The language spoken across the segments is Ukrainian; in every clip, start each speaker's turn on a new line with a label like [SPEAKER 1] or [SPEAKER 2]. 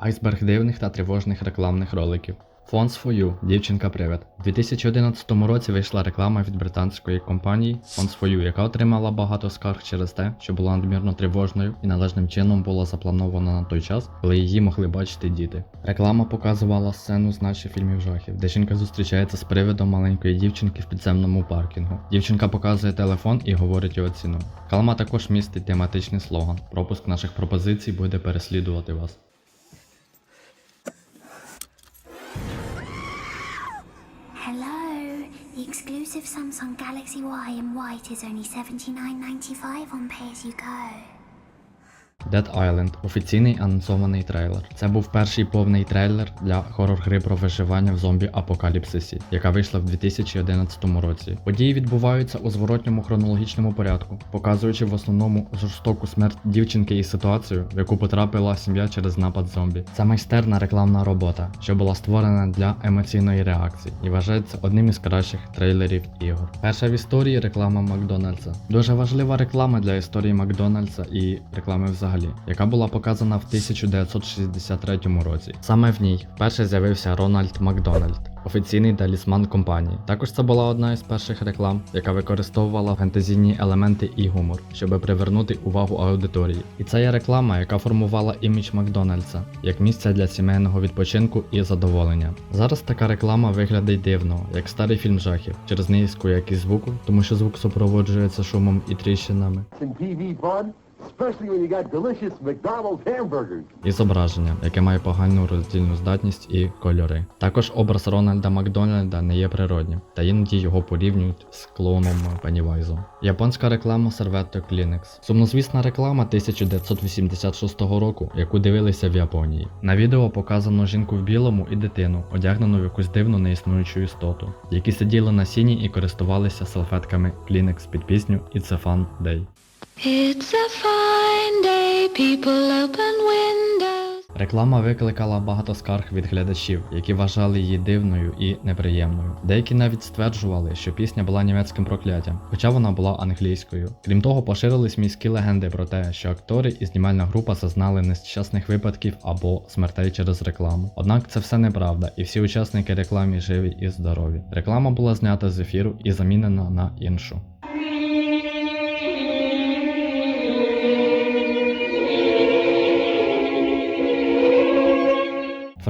[SPEAKER 1] Айсберг дивних та тривожних рекламних роликів. Fonts for You, дівчинка привид. У 2011 році вийшла реклама від британської компанії Fonts for You, яка отримала багато скарг через те, що була надмірно тривожною і належним чином була запланована на той час, коли її могли бачити діти. Реклама показувала сцену з наших фільмів жахів, де жінка зустрічається з привидом маленької дівчинки в підземному паркінгу. Дівчинка показує телефон і говорить його ціну. Реклама також містить тематичний слоган: пропуск наших пропозицій буде переслідувати вас.
[SPEAKER 2] Hello. The exclusive Samsung Galaxy Y in white is only $79.95 on pay as you go.
[SPEAKER 1] Dead Island офіційний анонсований трейлер. Це був перший повний трейлер для хорор-гри про виживання в зомбі-апокаліпсисі, яка вийшла в 2011 році. Події відбуваються у зворотньому хронологічному порядку, показуючи в основному жорстоку смерть дівчинки і ситуацію, в яку потрапила сім'я через напад зомбі. Це майстерна рекламна робота, що була створена для емоційної реакції і вважається одним із кращих трейлерів ігор. Перша в історії реклама Макдональдса. Дуже важлива реклама для історії Макдональдса і реклами взагалі, яка була показана в 1963 році. Саме в ній вперше з'явився Рональд Макдональд. Офіційний талісман компанії. Також це була одна із перших реклам, яка використовувала фентезійні елементи і гумор, щоб привернути увагу аудиторії. І це є реклама, яка формувала імідж Макдональдса як місця для сімейного відпочинку і задоволення. Зараз така реклама виглядає дивно, як старий фільм жахів, через низьку якість звуку, тому що звук супроводжується шумом і тріщинами. І зображення, яке має погану роздільну здатність і кольори. Також образ Рональда Макдональда не є природнім, та іноді його порівнюють з клоуном Пеннівайзом. Японська реклама серветок Kleenex. Сумнозвісна реклама 1986 року, яку дивилися в Японії. На відео показано жінку в білому і дитину, одягнену в якусь дивну неіснуючу істоту, які сиділи на сіні і користувалися салфетками Kleenex під пісню It's a Fun Day.
[SPEAKER 3] It's a fine day, people open windows.
[SPEAKER 1] Реклама викликала багато скарг від глядачів, які вважали її дивною і неприємною. Деякі навіть стверджували, що пісня була німецьким прокляттям, хоча вона була англійською. Крім того, поширились міські легенди про те, що актори і знімальна група зазнали нещасних випадків або смертей через рекламу. Однак це все неправда, і всі учасники рекламі живі і здорові. Реклама була знята з ефіру і замінена на іншу.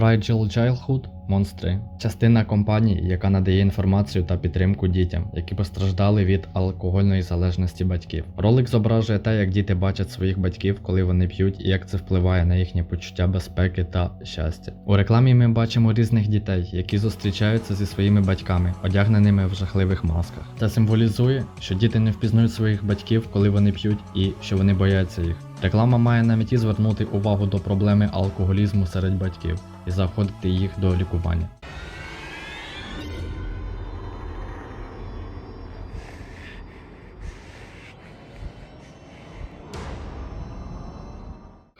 [SPEAKER 1] Fragile Childhood Монстри частина компанії, яка надає інформацію та підтримку дітям, які постраждали від алкогольної залежності батьків. Ролик зображує те, як діти бачать своїх батьків, коли вони п'ють, і як це впливає на їхнє почуття безпеки та щастя. У рекламі ми бачимо різних дітей, які зустрічаються зі своїми батьками, одягненими в жахливих масках. Це символізує, що діти не впізнають своїх батьків, коли вони п'ють, і що вони бояться їх. Реклама має на меті звернути увагу до проблеми алкоголізму серед батьків і заохотити їх до лікування.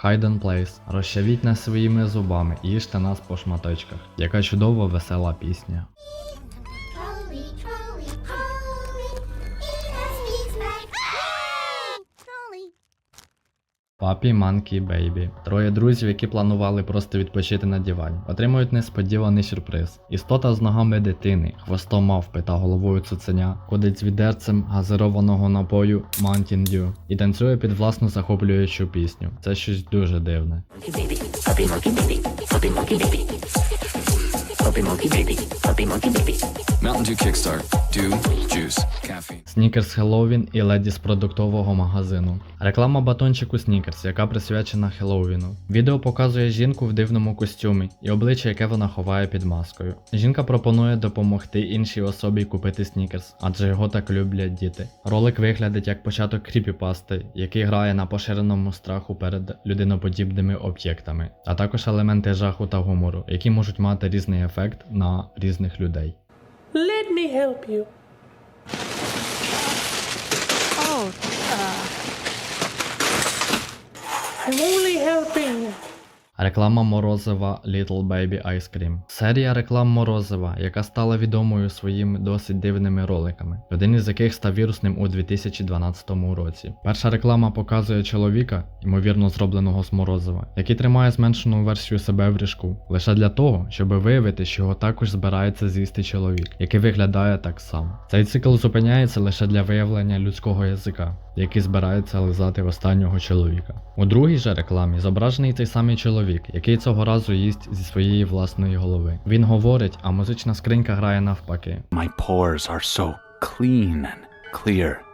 [SPEAKER 1] Hidden Place. Розчавіть нас своїми зубами їжте нас по шматочках. Яка чудова весела пісня. Папі, Манкі, Бейбі. Троє друзів, які планували просто відпочити на дивані, отримують несподіваний сюрприз. Істота з ногами дитини, хвостом мавпи та головою цуценя, ходить з відерцем газированого напою Mountain Dew і танцює під власну захоплюючу пісню. Це щось дуже дивне.
[SPEAKER 4] Mountain Dew Kickstart. Dew, juice, caffeine.
[SPEAKER 1] Снікерс Хеллоуін і леді з продуктового магазину. Реклама батончику Снікерс, яка присвячена Хеллоуіну. Відео показує жінку в дивному костюмі і обличчя, яке вона ховає під маскою. Жінка пропонує допомогти іншій особі купити снікерс, адже його так люблять діти. Ролик виглядить як початок кріпіпасти, який грає на поширеному страху перед людиноподібними об'єктами, а також елементи жаху та гумору, які можуть мати різний ефект на різних людей.
[SPEAKER 5] Let me help you.
[SPEAKER 3] Oh, uh,
[SPEAKER 5] I'm only helping.
[SPEAKER 1] Реклама морозива Little Baby Ice Cream. Серія реклам морозива, яка стала відомою своїми досить дивними роликами, один із яких став вірусним у 2012 році. Перша реклама показує чоловіка, ймовірно зробленого з морозива, який тримає зменшену версію себе в ріжку, лише для того, щоб виявити, що його також збирається з'їсти чоловік, який виглядає так само. Цей цикл зупиняється лише для виявлення людського язика, який збирається лизати останнього чоловіка. У другій же рекламі зображений той самий чоловік, який цього разу їсть зі своєї власної голови. Він говорить, а музична скринька грає навпаки.
[SPEAKER 6] My pores are so clean and clear.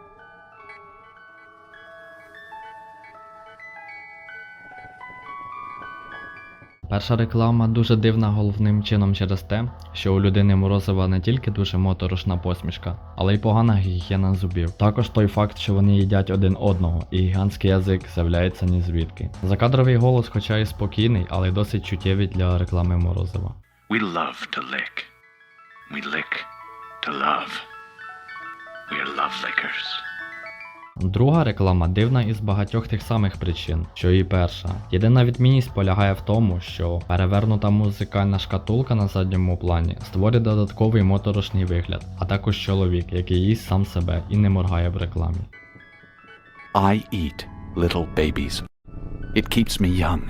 [SPEAKER 1] Перша реклама дуже дивна головним чином через те, що у людини морозива не тільки дуже моторошна посмішка, але й погана гігієна зубів. Також той факт, що вони їдять один одного, і гігантський язик з'являється ні звідки. Закадровий голос, хоча і спокійний, але досить чуттєвий для реклами морозива.
[SPEAKER 6] We love to lick. We lick to love. We're love lickers.
[SPEAKER 1] Друга реклама дивна із багатьох тих самих причин, що і перша. Єдина відмінність полягає в тому, що перевернута музикальна шкатулка на задньому плані створює додатковий моторошний вигляд, а також чоловік, який їсть сам себе і не моргає в рекламі.
[SPEAKER 6] I eat little babies. It keeps me young.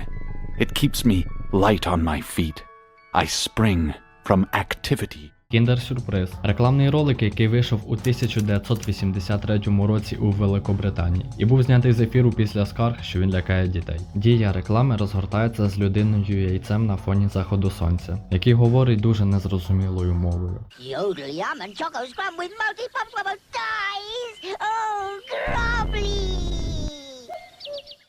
[SPEAKER 6] It keeps me light on my feet. I spring from activity.
[SPEAKER 1] Кіндер Сюрприз рекламний ролик, який вийшов у 1983 році у Великобританії і був знятий з ефіру після скарг, що він лякає дітей. Дія реклами розгортається з людиною яйцем на фоні заходу сонця, який говорить дуже незрозумілою мовою.
[SPEAKER 7] Yum and choco scrum with multi pop bubble dies. Oh, grumbly.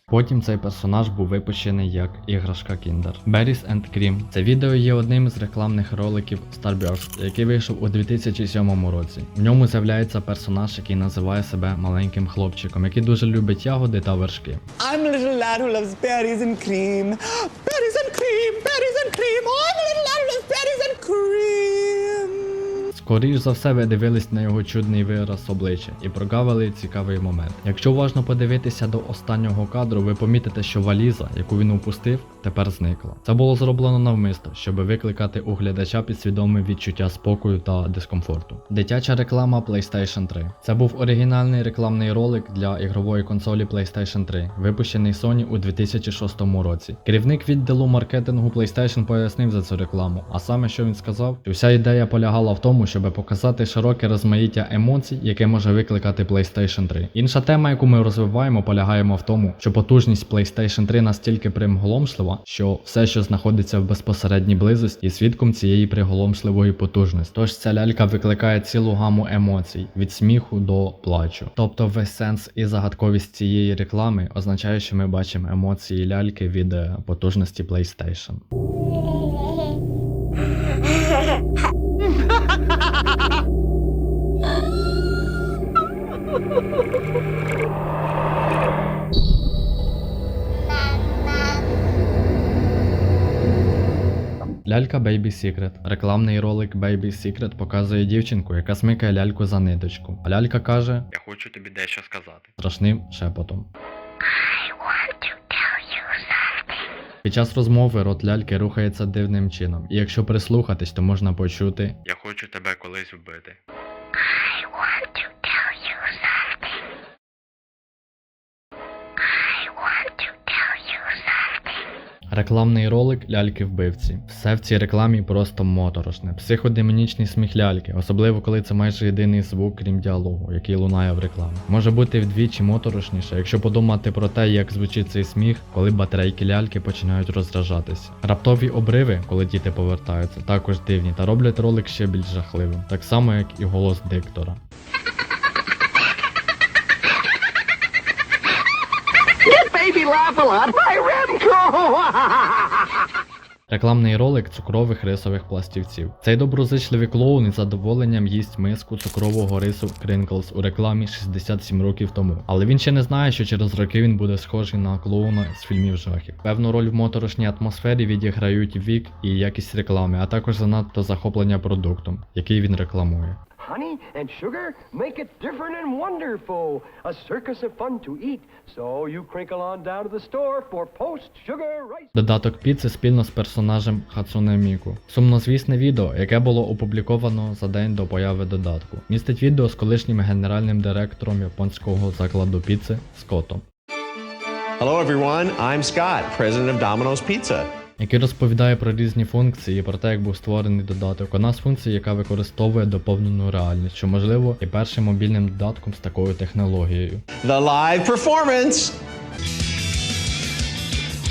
[SPEAKER 1] Потім цей персонаж був випущений як іграшка Kinder. Berries and Cream. Це відео є одним із рекламних роликів Starburst, який вийшов у 2007 році. В ньому з'являється персонаж, який називає себе маленьким хлопчиком, який дуже любить ягоди та вершки.
[SPEAKER 8] I'm a little lad who loves berries and cream. Berries and cream, berries and cream. Oh, I'm a little lad who loves berries and cream.
[SPEAKER 1] Скоріш за все, ви дивились на його чудний вираз обличчя і прогавили цікавий момент. Якщо уважно подивитися до останнього кадру, ви помітите, що валіза, яку він упустив, тепер зникла. Це було зроблено навмисно, щоб викликати у глядача підсвідоме відчуття спокою та дискомфорту. Дитяча реклама PlayStation 3. Це був оригінальний рекламний ролик для ігрової консолі PlayStation 3, випущений Sony у 2006 році. Керівник відділу маркетингу PlayStation пояснив за цю рекламу, а саме що він сказав, що вся ідея полягала в тому, щоб показати широке розмаїття емоцій, яке може викликати PlayStation 3. Інша тема, яку ми розвиваємо, полягаємо в тому, що потужність PlayStation 3 настільки примголомшлива, що все, що знаходиться в безпосередній близості, є свідком цієї приголомшливої потужності. Тож ця лялька викликає цілу гаму емоцій від сміху до плачу. Тобто весь сенс і загадковість цієї реклами означає, що ми бачимо емоції ляльки від е, потужності PlayStation. Лялька Baby Secret. Рекламний ролик Baby Secret показує дівчинку, яка смикає ляльку за ниточку. А лялька каже: Я хочу тобі дещо сказати. Страшним шепотом. Під час розмови рот ляльки рухається дивним чином, і якщо прислухатись, то можна почути Я хочу тебе колись вбити. Рекламний ролик ляльки вбивці. Все в цій рекламі просто моторошне. Психодемонічний сміх ляльки, особливо коли це майже єдиний звук, крім діалогу, який лунає в рекламі. Може бути вдвічі моторошніше, якщо подумати про те, як звучить цей сміх, коли батарейки ляльки починають розражатися. Раптові обриви, коли діти повертаються, також дивні та роблять ролик ще більш жахливим, так само як і голос диктора.
[SPEAKER 9] Baby laugh a lot. My Remco!
[SPEAKER 1] Рекламний ролик цукрових рисових пластівців. Цей доброзичливий клоун із задоволенням їсть миску цукрового рису Crinkles у рекламі 67 років тому. Але він ще не знає, що через роки він буде схожий на клоуна з фільмів жахів. Певну роль в моторошній атмосфері відіграють вік і якість реклами, а також занадто захоплення продуктом, який він рекламує.
[SPEAKER 9] Honey and sugar make it different and wonderful. A circus of fun to eat. So you crinkle on down to the store for post-sugar rice.
[SPEAKER 1] Додаток піци спільно з персонажем Хацуне Міку. Сумнозвісне відео, яке було опубліковано за день до появи додатку, містить відео з колишнім генеральним директором японського закладу піци Скоттом,
[SPEAKER 10] Hello, everyone. I'm Scott, president of Domino's Pizza.
[SPEAKER 1] Який розповідає про різні функції і про те, як був створений додаток. Одна з функцій, яка використовує доповнену реальність, що можливо є першим мобільним додатком з такою технологією.
[SPEAKER 10] The live performance.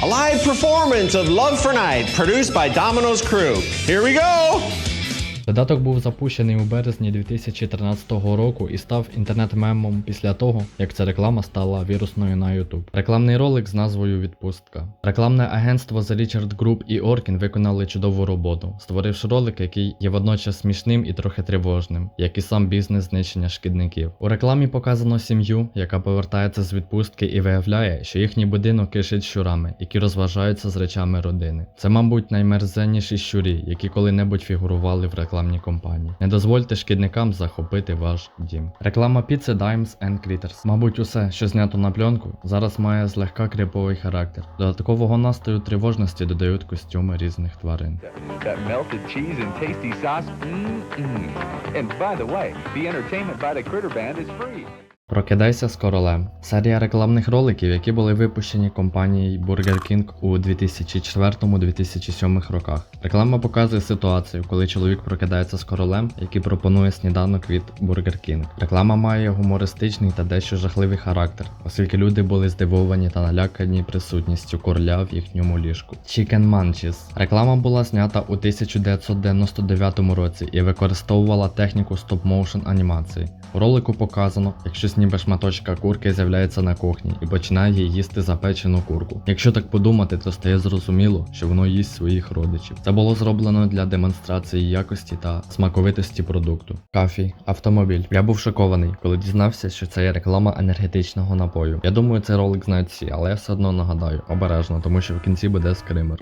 [SPEAKER 10] A live performance of Love for Night, produced by Domino's Crew. Here we go.
[SPEAKER 1] Додаток був запущений у березні 2013 року і став інтернет-мемом після того, як ця реклама стала вірусною на YouTube. Рекламний ролик з назвою Відпустка. Рекламне агентство The Richard Group і Orkin виконали чудову роботу, створивши ролик, який є водночас смішним і трохи тривожним, як і сам бізнес знищення шкідників. У рекламі показано сім'ю, яка повертається з відпустки і виявляє, що їхній будинок кишить щурами, які розважаються з речами родини. Це, мабуть, наймерзенніші щурі, які коли-небудь фігурували в рекламній компанії. Не дозвольте шкідникам захопити ваш дім. Реклама піци Dimes and Critters. Мабуть, усе, що знято на пленку, зараз має злегка криповий характер. Додаткового настрою тривожності додають костюми різних тварин.
[SPEAKER 11] That melted
[SPEAKER 1] Прокидайся з королем. Серія рекламних роликів, які були випущені компанією Burger King у 2004-2007 роках. Реклама показує ситуацію, коли чоловік прокидається з королем, який пропонує сніданок від Burger King. Реклама має гумористичний та дещо жахливий характер, оскільки люди були здивовані та налякані присутністю короля в їхньому ліжку. Chicken Munchies. Реклама була знята у 1999 році і використовувала техніку стоп-моушен анімації. У ролику показано, як щось ніби шматочка курки з'являється на кухні і починає їсти запечену курку. Якщо так подумати, то стає зрозуміло, що воно їсть своїх родичів. Це було зроблено для демонстрації якості та смаковитості продукту. Кафі, автомобіль. Я був шокований, коли дізнався, що це є реклама енергетичного напою. Я думаю, цей ролик знають всі, але я все одно нагадаю, обережно, тому що в кінці буде скример.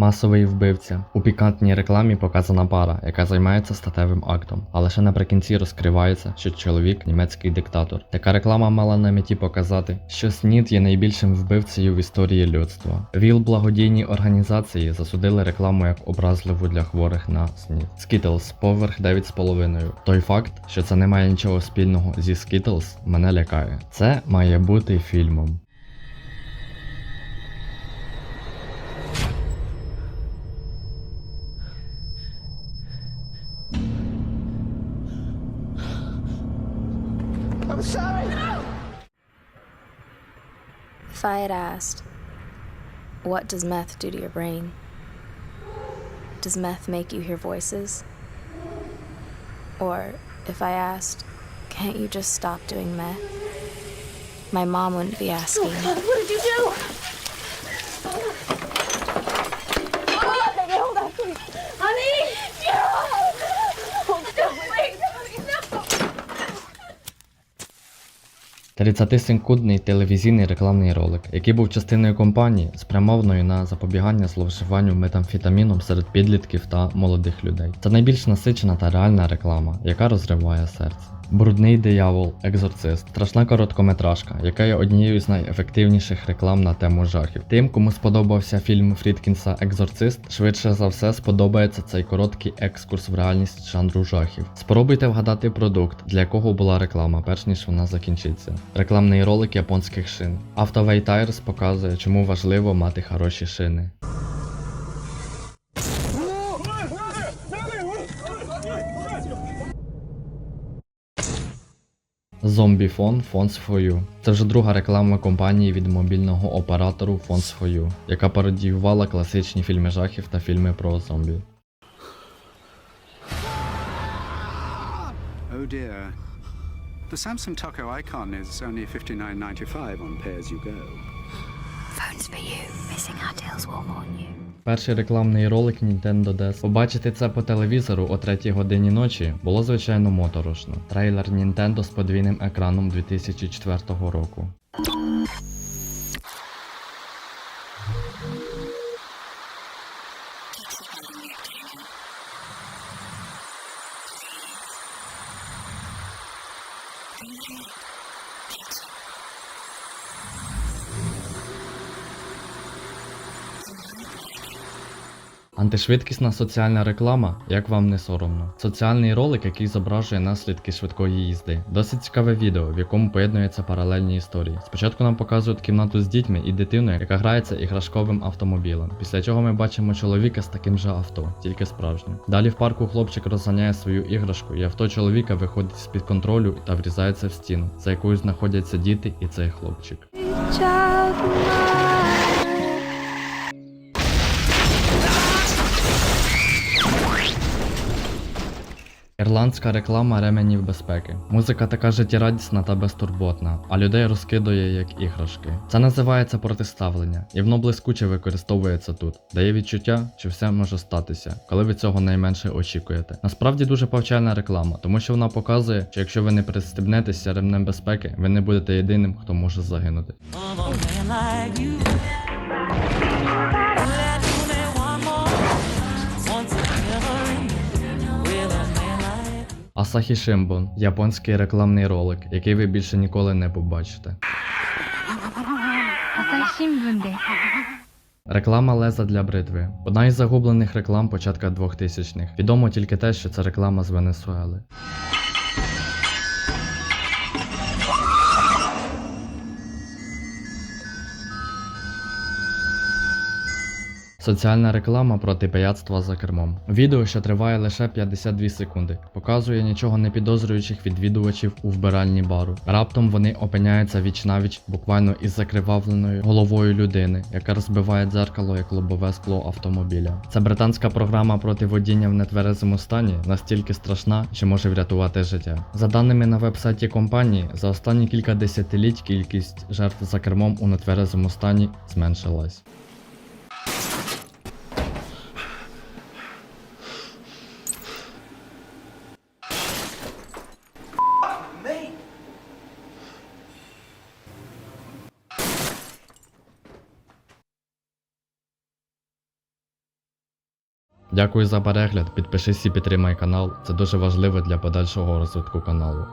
[SPEAKER 1] Масовий вбивця. У пікантній рекламі показана пара, яка займається статевим актом, а лише наприкінці розкривається, що чоловік німецький диктатор. Така реклама мала на меті показати, що СНІД є найбільшим вбивцею в історії людства. ВІЛ благодійні організації засудили рекламу як образливу для хворих на СНІД. Skittles поверх 9,5. Той факт, що це не має нічого спільного зі Skittles, мене лякає. Це має бути фільмом.
[SPEAKER 3] I had asked, what does meth do to your brain? Does meth make you hear voices? Or if I asked, can't you just stop doing meth? My mom wouldn't be asking.
[SPEAKER 7] Oh, what did you do?
[SPEAKER 1] 30-секундний телевізійний рекламний ролик, який був частиною кампанії, спрямованої на запобігання зловживанню метамфетаміном серед підлітків та молодих людей. Це найбільш насичена та реальна реклама, яка розриває серце. Брудний диявол, екзорцист, страшна короткометражка, яка є однією з найефективніших реклам на тему жахів. Тим, кому сподобався фільм Фрідкінса Екзорцист, швидше за все сподобається цей короткий екскурс в реальність жанру жахів. Спробуйте вгадати продукт, для якого була реклама, перш ніж вона закінчиться. Рекламний ролик японських шин. Автовей Tires показує, чому важливо мати хороші шини. Zombie Phone Phones for You. Це вже друга реклама компанії від мобільного оператору Phones for You, яка пародіювала класичні фільми жахів та фільми про зомбі.
[SPEAKER 11] Oh dear. The Samsung Taco icon is only $59.95 on pay as you go.
[SPEAKER 2] Phones for you. Missing our deals will haunt you.
[SPEAKER 1] Перший рекламний ролик Nintendo DS. Побачити це по телевізору о 3 годині ночі було звичайно моторошно. Трейлер Nintendo з подвійним екраном 2004 року. Антишвидкісна соціальна реклама, як вам не соромно. Соціальний ролик, який зображує наслідки швидкої їзди. Досить цікаве відео, в якому поєднуються паралельні історії. Спочатку нам показують кімнату з дітьми і дитиною, яка грається іграшковим автомобілем. Після чого ми бачимо чоловіка з таким же авто, тільки справжнім. Далі в парку хлопчик розганяє свою іграшку, і авто чоловіка виходить з-під контролю та врізається в стіну, за якою знаходяться діти і цей хлопчик. Ірландська реклама ременів безпеки. Музика така життєрадісна та безтурботна, а людей розкидує як іграшки. Це називається протиставлення, і воно блискуче використовується тут. Дає відчуття, що все може статися, коли ви цього найменше очікуєте. Насправді дуже повчальна реклама, тому що вона показує, що якщо ви не пристебнетеся ремнем безпеки, ви не будете єдиним, хто може загинути. Асахі Шимбон японський рекламний ролик, який ви більше ніколи не побачите. Реклама леза для бритви. Одна із загублених реклам початка 2000-х. Відомо тільки те, що це реклама з Венесуели. Соціальна реклама проти пияцтва за кермом. Відео, що триває лише 52 секунди, показує нічого не підозрюючих відвідувачів у вбиральні бару. Раптом вони опиняються віч навіч буквально із закривавленою головою людини, яка розбиває дзеркало як лобове скло автомобіля. Ця британська програма проти водіння в нетверезому стані настільки страшна, що може врятувати життя. За даними на вебсайті компанії, за останні кілька десятиліть кількість жертв за кермом у нетверезому стані зменшилась. Дякую за перегляд, підпишись і підтримай канал, це дуже важливо для подальшого розвитку каналу.